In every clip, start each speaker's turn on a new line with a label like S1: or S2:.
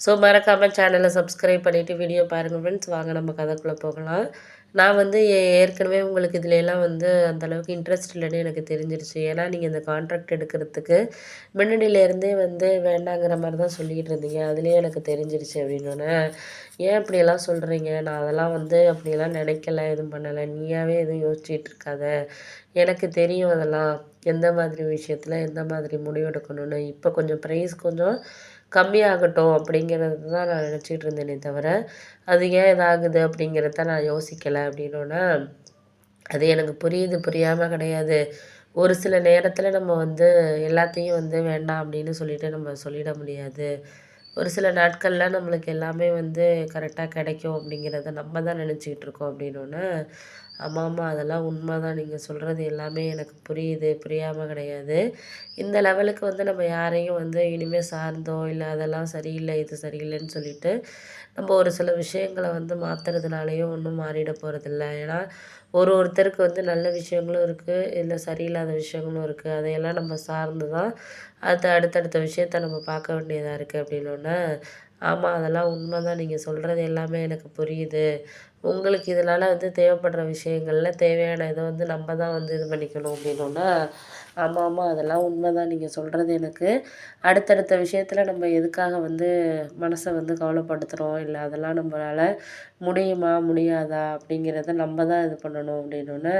S1: So மறக்காமல் சேனலை subscribe பண்ணிவிட்டு வீடியோ பாருங்கள் ஃப்ரெண்ட்ஸ் வாங்க நம்ம கதைக்குள்ளே போகலாம். நான் வந்து ஏற்கனவே உங்களுக்கு இதில் எல்லாம் வந்து அந்தளவுக்கு இன்ட்ரெஸ்ட் இல்லைன்னு எனக்கு தெரிஞ்சிருச்சு. ஏன்னா நீங்கள் இந்த கான்ட்ராக்ட் எடுக்கிறதுக்கு முன்னாடியிலேருந்தே வந்து வேண்டாங்கிற மாதிரி தான் சொல்லிக்கிட்டு இருந்தீங்க. அதுலேயே எனக்கு தெரிஞ்சிருச்சு அப்படின்னோடனே ஏன் இப்படியெல்லாம் சொல்கிறீங்க நான் அதெல்லாம் வந்து அப்படியெல்லாம் நினைக்கல எதுவும் பண்ணலை. நீயாவே எதுவும் யோசிச்சுட்டு இருக்காத. எனக்கு தெரியும் அதெல்லாம். எந்த மாதிரி விஷயத்தில் எந்த மாதிரி முடிவெடுக்கணும்னு. இப்போ கொஞ்சம் ப்ரைஸ் கொஞ்சம் கம்மியாகட்டும் அப்படிங்கிறது தான் நான் நினச்சிட்டு இருந்தேனே தவிர அது ஏன் இதாகுது அப்படிங்கிறத நான் யோசிக்கலை அப்படின்னோடனே அது எனக்கு புரியுது புரியாமல் கிடையாது. ஒரு சில நேரத்தில் நம்ம வந்து எல்லாத்தையும் வந்து வேண்டாம் அப்படின்னு சொல்லிட்டு நம்ம சொல்லிட முடியாது. ஒரு சில நாட்களில் நம்மளுக்கு எல்லாமே வந்து கரெக்டாக கிடைக்கும் அப்படிங்கிறத நம்ம தான் நினச்சிக்கிட்டு இருக்கோம் அப்படின்னோடனே ஆமாம் ஆமாம் அதெல்லாம் உண்மை தான் நீங்கள் சொல்கிறது எல்லாமே எனக்கு புரியுது புரியாமல் கிடையாது. இந்த லெவலுக்கு வந்து நம்ம யாரையும் வந்து இனிமேல் சார்ந்தோ இல்லை அதெல்லாம் சரியில்லை இது சரியில்லைன்னு சொல்லிட்டு நம்ம ஒரு சில விஷயங்களை வந்து மாற்றுறதுனாலையும் ஒன்றும் மாறிட போகிறதில்ல ஏன்னா ஒரு ஒருத்தருக்கு வந்து நல்ல விஷயங்களும் இருக்குது இல்லை சரியில்லாத விஷயங்களும் இருக்குது அதையெல்லாம் நம்ம சார்ந்து தான் அடுத்த அடுத்தடுத்த விஷயத்த நம்ம பார்க்க வேண்டியதாக இருக்குது அப்படின்னோடனே ஆமாம் அதெல்லாம் உண்மை தான் நீங்கள் சொல்கிறது எல்லாமே எனக்கு புரியுது. உங்களுக்கு இதனால் வந்து தேவைப்படுற விஷயங்களில் தேவையான இதை வந்து நம்ம தான் வந்து இது பண்ணிக்கணும் அப்படின்னோன்னா ஆமாம் ஆமாம் அதெல்லாம் உண்மை தான் நீங்கள் சொல்கிறது எனக்கு. அடுத்தடுத்த விஷயத்தில் நம்ம எதுக்காக வந்து மனசை வந்து கவலைப்படுத்துகிறோம் இல்லை அதெல்லாம் நம்மளால முடியுமா முடியாதா? அப்படிங்கிறத நம்ம தான் இது பண்ணணும் அப்படின்னோடனே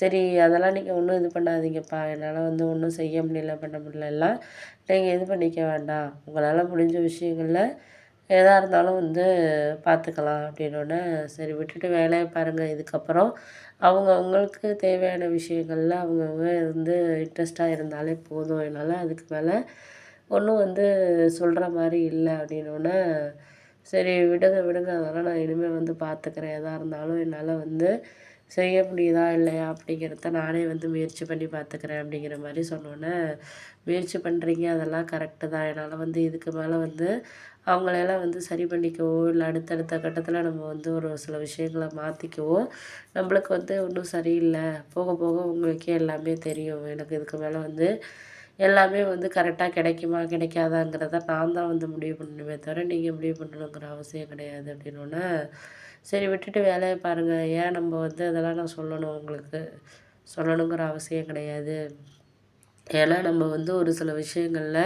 S1: சரி அதெல்லாம் நீங்கள் ஒன்றும் இது பண்ணாதீங்கப்பா. என்னால் வந்து ஒன்றும் செய்ய முடியல பண்ண முடியலலாம் நீங்கள் இது பண்ணிக்க வேண்டாம். உங்களால் முடிஞ்ச விஷயங்களில் எதாக இருந்தாலும் வந்து பார்த்துக்கலாம் அப்படின்னோடனே சரி விட்டுட்டு வேலையை பாருங்கள் இதுக்கப்புறம் அவங்க அவங்களுக்கு தேவையான விஷயங்களில் அவங்கவுங்க வந்து இன்ட்ரெஸ்ட்டாக இருந்தாலே போதும். என்னால் அதுக்கு மேலே ஒன்றும் வந்து சொல்கிற மாதிரி இல்லை அப்படின்னோடனே சரி விடுங்க விடுங்க. அதெல்லாம் நான் இனிமேல் வந்து பார்த்துக்கிறேன் எதாக இருந்தாலும் என்னால் வந்து செய்ய முடியுதா இல்லையா அப்படிங்கிறத நானே வந்து முயற்சி பண்ணி பார்த்துக்கிறேன் அப்படிங்கிற மாதிரி சொன்னோன்னே முயற்சி பண்ணுறீங்க அதெல்லாம் கரெக்டு தான். என்னால் வந்து இதுக்கு மேலே வந்து அவங்களெல்லாம் வந்து சரி பண்ணிக்கவோ இல்லை அடுத்தடுத்த கட்டத்தில் நம்ம வந்து ஒரு சில விஷயங்களை மாற்றிக்கவோ நம்மளுக்கு வந்து ஒன்றும் சரியில்லை. போக போக உங்களுக்கே எல்லாமே தெரியும். எனக்கு இதுக்கு மேலே வந்து எல்லாமே வந்து கரெக்டாக கிடைக்குமா கிடைக்காதாங்கிறத நான் தான் வந்து முடிவு பண்ணணுமே தவிர நீங்கள் முடிவு பண்ணணுங்கிற அவசியம் கிடையாது அப்படின்னோடனே சரி விட்டுட்டு வேலையை பாருங்கள் ஏன் நம்ம வந்து அதெல்லாம் நான் சொல்லணும் உங்களுக்கு? சொல்லணுங்கிற அவசியம் கிடையாது. ஏன்னா நம்ம வந்து ஒரு சில விஷயங்களில்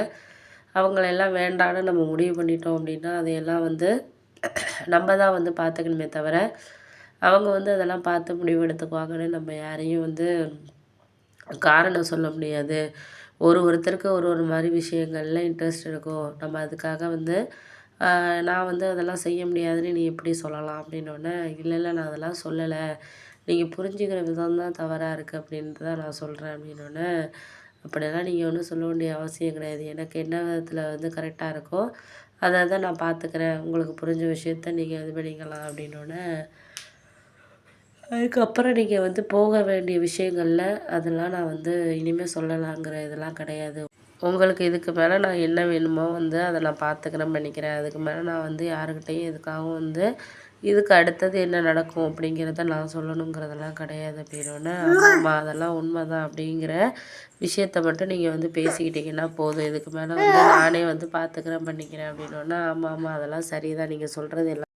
S1: அவங்களெல்லாம் வேண்டான்னு நம்ம முடிவு பண்ணிட்டோம் அப்படின்னா அதையெல்லாம் வந்து நம்ம தான் வந்து பார்த்துக்கணுமே தவிர அவங்க வந்து அதெல்லாம் பார்த்து முடிவு எடுத்துக்குவாங்கன்னு நம்ம யாரையும் வந்து காரணம் சொல்ல முடியாது. ஒரு ஒருத்தருக்கு ஒரு ஒரு மாதிரி விஷயங்களில் இன்ட்ரெஸ்ட் இருக்கும். நம்ம அதுக்காக வந்து நான் வந்து அதெல்லாம் செய்ய முடியாதுன்னு நீ எப்படி சொல்லலாம் அப்படின்னோடனே இல்லை இல்லை நான் அதெல்லாம் சொல்லலை. நீங்கள் புரிஞ்சுக்கிற விதம் தான் தவறாக இருக்குது அப்படின்ட்டு தான் நான் சொல்கிறேன் அப்படின்னோடனே அப்படியெல்லாம் நீங்கள் ஒன்றும் சொல்ல வேண்டிய அவசியம் கிடையாது. எனக்கு என்ன விதத்தில் வந்து கரெக்டாக இருக்கோ அதை தான் நான் பார்த்துக்கிறேன். உங்களுக்கு புரிஞ்ச விஷயத்த நீங்கள் இது பண்ணிக்கலாம் அப்படின்னோடனே அதுக்கப்புறம் நீங்கள் வந்து போக வேண்டிய விஷயங்களில் அதெல்லாம் நான் வந்து இனிமேல் சொல்லலாங்கிற இதெல்லாம் கிடையாது. உங்களுக்கு இதுக்கு மேலே நான் என்ன வேணுமோ வந்து அதை நான் பார்த்துக்கிறேன் பண்ணிக்கிறேன் அதுக்கு மேலே நான் வந்து யாருக்கிட்டேயும் எதுக்காகவும் வந்து இதுக்கு அடுத்தது என்ன நடக்கும் அப்படிங்கிறத நான் சொல்லணுங்கிறதெல்லாம் கிடையாது அப்படின்னோடனே ஆமாம் அதெல்லாம் உண்மை தான் அப்படிங்கிற விஷயத்த மட்டும் நீங்கள் வந்து பேசிக்கிட்டிங்கன்னா போதும். இதுக்கு மேலே வந்து நானே வந்து பார்த்துக்கிறேன் பண்ணிக்கிறேன் அப்படின்னோடனே ஆமாம் ஆமாம் அதெல்லாம் சரி தான் நீங்கள் சொல்கிறது எல்லாம்